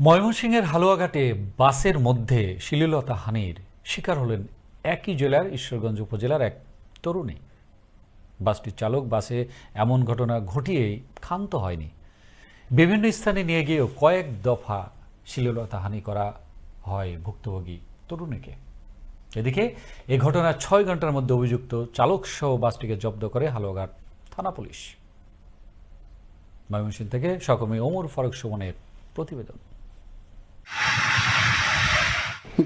ময়মনসিংহের হালুয়াঘাটে বাসের মধ্যে শিলীলতা হানির শিকার হলেন একই জেলার ঈশ্বরগঞ্জ উপজেলার এক তরুণী। বাসটির চালক বাসে এমন ঘটনা ঘটিয়েই ক্ষান্ত হয়নি। বিভিন্ন স্থানে নিয়ে গিয়েও কয়েক দফা শিলীলতা হানি করা হয় ভুক্তভোগী তরুণীকে। এদিকে এ ঘটনার ছয় ঘণ্টার মধ্যে অভিযুক্ত চালক সহ বাসটিকে জব্দ করে হালুয়াঘাট থানা পুলিশ। ময়মনসিংহ থেকে সকমে ওমর ফারুক সুমনের প্রতিবেদন।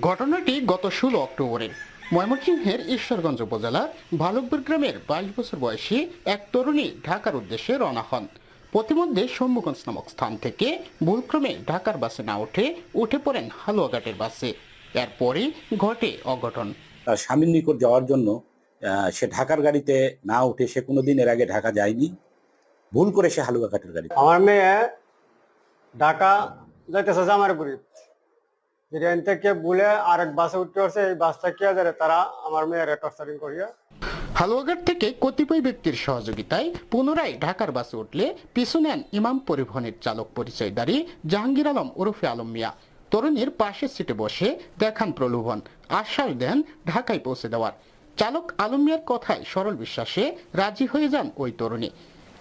ঘটনাটি গত ষোলো অক্টোবরে ময়মনসিংহের ঈশ্বরগঞ্জ উপজেলার ভালুকপুর গ্রামের বাইশ বছর বয়সী এক তরুণী ঢাকার উদ্দেশ্যে রওনা হন। প্রতিমধ্যে সম্মুখগঞ্জ নামক স্থান থেকে ভুলক্রমে ঢাকার বাসে না উঠে উঠে পড়েন হালুয়াঘাটের বাসে। এরপরই ঘটে অঘটন। তার স্বামীর নিকট যাওয়ার জন্য সে ঢাকার গাড়িতে না উঠে সে কোনোদিন এর আগে ঢাকা যায়নি। ভুল করে সে হালুয়াঘাটের গাড়ি আমার মেয়ে ঢাকা যাইতেছে জামারপুরি ট্রেন থেকে বলে আরেক বাসে উঠতে পারছে, এই বাসটা কে ধরে তারা আমার মেয়ের টর্চারিং করিয়া। হালুয়াঘাট থেকে কতিপয় ব্যক্তির সহযোগিতায় পুনরায় ঢাকার বাসে উঠলে পিছু নেন ইমাম পরিবহনের চালক পরিচয়দারী জাহাঙ্গীর আলম ওরফে আলম মিয়া। তরুণীর পাশের সিটে বসে দেখান প্রলোভন, আশ্বাস দেন ঢাকায় পৌঁছে দেওয়ার। চালক আলম মিয়ার কথায় সরল বিশ্বাসে রাজি হয়ে যান ওই তরুণী।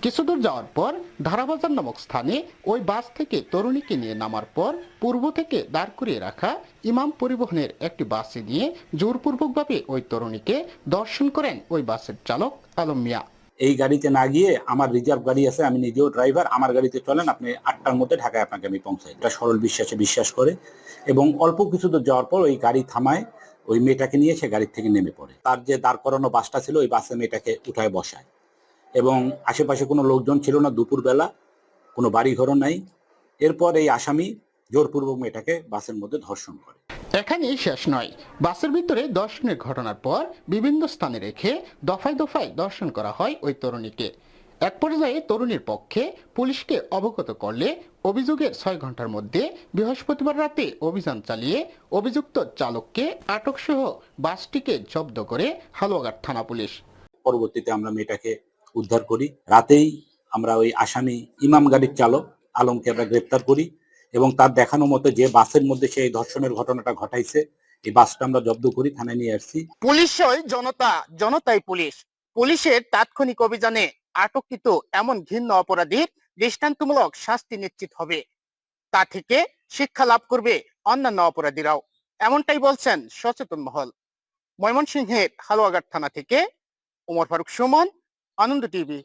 কিছুদূর যাওয়ার পর ধারাবাজার নামক স্থানে ওই বাস থেকে তরুণীকে নিয়ে নামার পর পূর্ব থেকে দাঁড় করিয়ে রাখা ইমাম পরিবহনের একটি বাসে নিয়ে জোরপূর্বকভাবে ওই তরুণীকে দর্শন করেন ওই বাসের চালক আলম মিয়া। এই গাড়িতে না গিয়ে আমার রিজার্ভ গাড়ি আছে, আমি নিজেও ড্রাইভার, আমার গাড়িতে চলেন, আপনি আটটার মধ্যে ঢাকায় আপনাকে আমি পৌঁছাই। এটা সরল বিশ্বাসে বিশ্বাস করে এবং অল্প কিছু দূর যাওয়ার পর ওই গাড়ি থামায়, ওই মেয়েটাকে নিয়ে সে গাড়ির থেকে নেমে পড়ে। তার যে দাঁড় করানো বাসটা ছিল, ওই বাসে মেয়েটাকে উঠায় বসায়। এবং আশেপাশে কোনো লোকজন ছিল না দুপুরবেলা কোনো বাড়ি ঘরও নাই। এরপর এই আসামি জোরপূর্বক মেয়েটাকে বাসের মধ্যে ধর্ষণ করে। এখানেই শেষ নয়। বাসের ভিতরে দর্শনের ঘটনার পর বিভিন্ন স্থানে রেখে দফায় দফায় দর্শন করা হয় ওই তরুণীকে। এক পর্যায়ে তরুণীর পক্ষে পুলিশকে অবগত করলে অভিযোগের ছয় ঘণ্টার মধ্যে বৃহস্পতিবার রাতে অভিযান চালিয়ে অভিযুক্ত চালককে আটক সহ বাসটিকে জব্দ করে হালুয়াঘাট থানা পুলিশ। পরবর্তীতে আমরা মেয়েটাকে উদ্ধার করি। রাতেই আমরা ওই আসামি ইমাম গাড়ির চালক আলমকে আমরা গ্রেপ্তার করি এবং তার দেখানো মতো যে বাসের মধ্যে সেই ধর্ষণের ঘটনাটা ঘটাইছে, এই বাসটা আমরা জব্দ করি, থানায় নিয়ে আসছি। পুলিশ জনতা, জনতাই পুলিশ। পুলিশের তাৎক্ষণিক অভিযানে আটককৃত এমন ঘৃণ্য অপরাধীর দৃষ্টান্তমূলক শাস্তি নিশ্চিত হবে। তা থেকে শিক্ষা লাভ করবে অন্যান্য অপরাধীরাও। এমনটাই বলছেন সচেতন মহল। ময়মনসিংহের হালুয়াঘাট থানা থেকে ওমর ফারুক সুমন आनंद टीवी।